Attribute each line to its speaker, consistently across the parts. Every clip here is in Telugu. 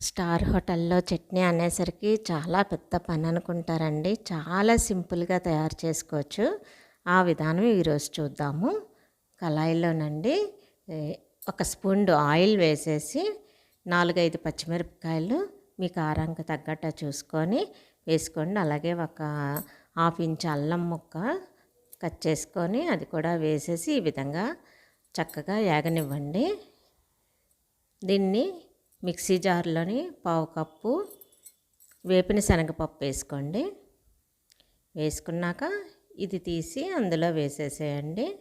Speaker 1: స్టార్ హోటల్లో చట్నీ అనేసరికి చాలా పెద్ద పని అనుకుంటారండి. చాలా సింపుల్గా తయారు చేసుకోవచ్చు. ఆ విధానం ఈరోజు చూద్దాము. కళాయిలోనండి ఒక స్పూన్ ఆయిల్ వేసేసి నాలుగైదు పచ్చిమిరపకాయలు మీ కారానికి తగ్గట్టు చూసుకొని వేసుకోండి. అలాగే ఒక హాఫ్ ఇంచ్ అల్లం ముక్క కట్ చేసుకొని అది కూడా వేసేసి ఈ విధంగా చక్కగా ఏగనివ్వండి దీన్ని మిక్సీ జార్లోని పావు కప్పు వేపిన శనగపప్పు వేసుకోండి. వేసుకున్నాక ఇది తీసి అందులో వేసేసేయండి.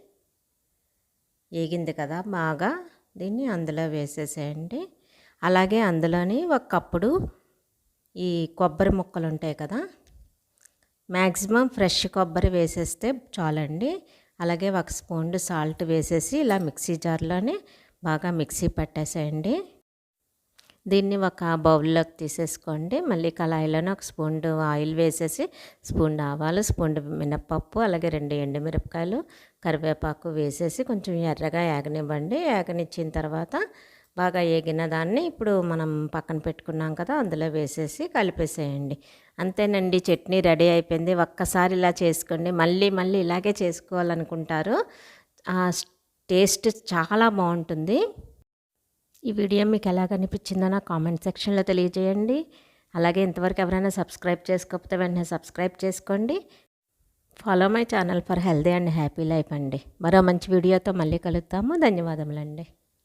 Speaker 1: ఏగింది కదా బాగా దీన్ని అందులో వేసేసేయండి. అలాగే అందులోని ఒక కప్పుడు ఈ కొబ్బరి ముక్కలు ఉంటాయి కదా మ్యాక్సిమం ఫ్రెష్ కొబ్బరి వేసేస్తే చాలండి. అలాగే ఒక స్పూన్ సాల్ట్ వేసేసి ఇలా మిక్సీ జార్లోనే బాగా మిక్సీ పట్టేసేయండి. దీన్ని ఒక బౌల్లోకి తీసేసుకోండి. మళ్ళీ కళాయిలోనే ఒక స్పూన్ ఆయిల్ వేసేసి స్పూన్ ఆవాలు స్పూన్ మినప్పప్పు అలాగే రెండు ఎండుమిరపకాయలు కరివేపాకు వేసేసి కొంచెం ఎర్రగా ఏగనివ్వండి. ఏగనిచ్చిన తర్వాత బాగా ఏగిన దాన్ని ఇప్పుడు మనం పక్కన పెట్టుకున్నాం కదా అందులో వేసేసి కలిపేసేయండి. అంతేనండి చట్నీ రెడీ అయిపోయింది. ఒక్కసారి ఇలా చేసుకోండి. మళ్ళీ మళ్ళీ ఇలాగే చేసుకోవాలనుకుంటారు. టేస్ట్ చాలా బాగుంటుంది. ఈ వీడియో మీకు ఎలా కనిపించిందో నా కామెంట్ సెక్షన్లో తెలియజేయండి. అలాగే ఇంతవరకు ఎవరైనా సబ్స్క్రైబ్ చేసుకోకపోతే వెంటనే సబ్స్క్రైబ్ చేసుకోండి. Follow my channel for healthy and happy life అండి. మరో మంచి వీడియోతో మళ్ళీ కలుద్దాము. ధన్యవాదములండి.